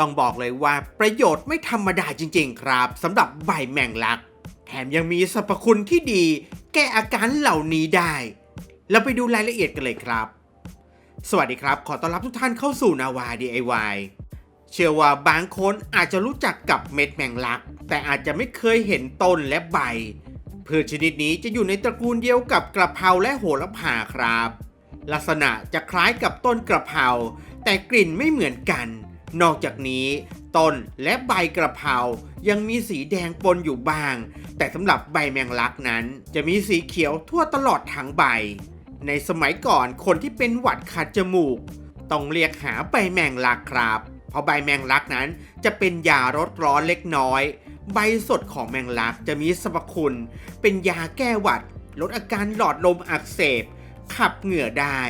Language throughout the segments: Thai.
ต้องบอกเลยว่าประโยชน์ไม่ธรรมดาจริง ๆ ครับสำหรับใบแมงลัก แถมยังมีสรรพคุณที่ดี แก้อาการเหล่านี้ได้ เราไปดูรายละเอียดกันเลยครับ สวัสดีครับ ขอต้อนรับทุกท่านเข้าสู่นาวา DIY เชื่อว่าบางคนอาจจะรู้จักกับเม็ดแมงลัก แต่อาจจะไม่เคยเห็นต้นและใบพืชชนิดนี้จะอยู่ในตระกูลเดียวกับกระเพราและโหระพาครับ ลักษณะจะคล้ายกับต้นกระเพราแต่กลิ่นไม่เหมือนกัน นอกจากนี้ ต้นและใบกระเพรายังมีสีแดงปนอยู่บ้าง แต่สำหรับใบแมงลักนั้น จะมีสีเขียวทั่วตลอดทั้งใบ ในสมัยก่อนคนที่เป็นหวัดขัดจมูก ต้องเรียกหาใบแมงลักครับเพราะใบแมงลักนั้นจะเป็นยาลดร้อนเล็กน้อย ใบสดของแมงลักจะมีสรรพคุณ เป็นยาแก้หวัด ลดอาการหลอดลมอักเสบ ขับเหงื่อได้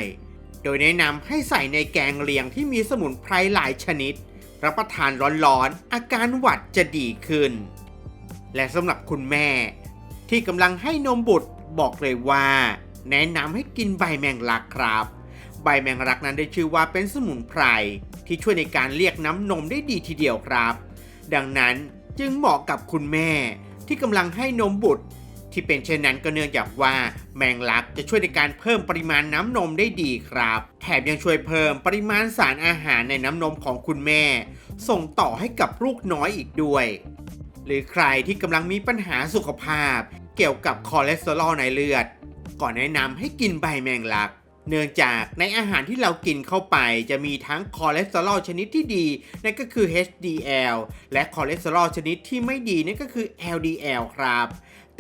โดยแนะนำให้ใส่ในแกงเลียงที่มีสมุนไพรหลายชนิด รับประทานร้อนๆ อาการหวัดจะดีขึ้น และสำหรับคุณแม่ ที่กำลังให้นมบุตรบอกเลยว่า แนะนำให้กินใบแมงลักครับ ใบแมงลักนั้นได้ชื่อว่าเป็นสมุนไพรที่ช่วยในการเรียกน้ำนมได้ดีทีเดียวครับ ดังนั้นจึงเหมาะกับคุณแม่ที่กำลังให้นมบุตร ที่เป็นเช่นนั้นก็เนื่องจากว่าแมงลักจะช่วยในการเพิ่มปริมาณน้ำนมได้ดีครับ แถมยังช่วยเพิ่มปริมาณสารอาหารในน้ำนมของคุณแม่ ส่งต่อให้กับลูกน้อยอีกด้วย หรือใครที่กำลังมีปัญหาสุขภาพ เกี่ยวกับคอเลสเตอรอลในเลือดก่อนแนะนำให้กินใบแมงลัก เนื่องจากในอาหารที่เรากินเข้าไป จะมีทั้งคอเลสเตอรอลชนิดที่ดีนั่นก็คือ HDL และคอเลสเตอรอลชนิดที่ไม่ดีนั่นก็คือ LDL ครับ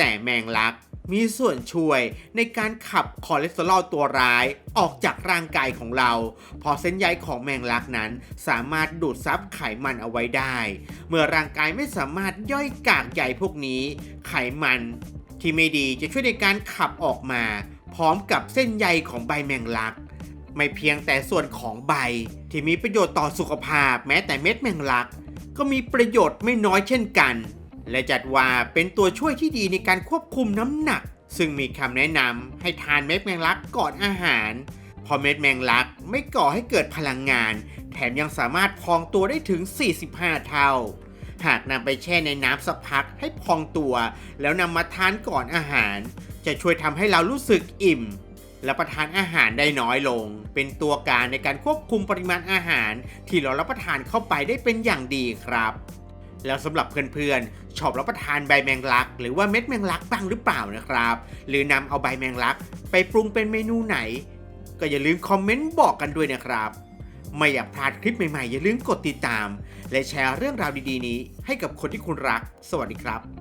แต่แมงลัก มีส่วนช่วยในการขับคอเลสเตอรอลตัวร้ายออกจากร่างกายของเราเพอเส้นใยของแมงลักนั้นสามารถดูดซับไขมันเอาไว้ได้ เมื่อร่างกายไม่สามารถย่อยกากใยพวกนี้ ไขมันที่ไม่ดีจะช่วยในการขับออกมา พร้อมกับเส้นใยของใบแมงลัก ไม่เพียงแต่ส่วนของใบที่มีประโยชน์ต่อสุขภาพแม้แต่เม็ดแมงลัก ก็มีประโยชน์ไม่น้อยเช่นกัน และจัดว่าเป็นตัวช่วยที่ดีในการควบคุมน้ำหนัก ซึ่งมีคำแนะนำให้ทานเม็ดแมงลักก่อนอาหารเพอเม็ดแมงลักไม่ก่อให้เกิดพลังงาน แถมยังสามารถพองตัวได้ถึง 45 เท่า หากนำไปแช่ในน้ำสักพักให้พองตัว แล้วนำมาทานก่อนอาหาร จะช่วยทำให้เรารู้สึกอิ่มและประทานอาหารได้น้อยลง เป็นตัวการในการควบคุมปริมาณอาหาร ที่เรารับประทานเข้าไปได้เป็นอย่างดีครับ แล้วสำหรับเพื่อนๆชอบรับประทานใบแมงลัก หรือว่าเม็ดแมงลักบ้างหรือเปล่านะครับ หรือนำเอาใบแมงลัก ไปปรุงเป็นเมนูไหน ก็อย่าลืมคอมเมนต์บอกกันด้วยนะครับ ไม่อยากพลาดคลิปใหม่ๆ อย่าลืมกดติดตาม และแชร์เรื่องราวดีๆ นี้ให้กับคนที่คุณรัก สวัสดีครับ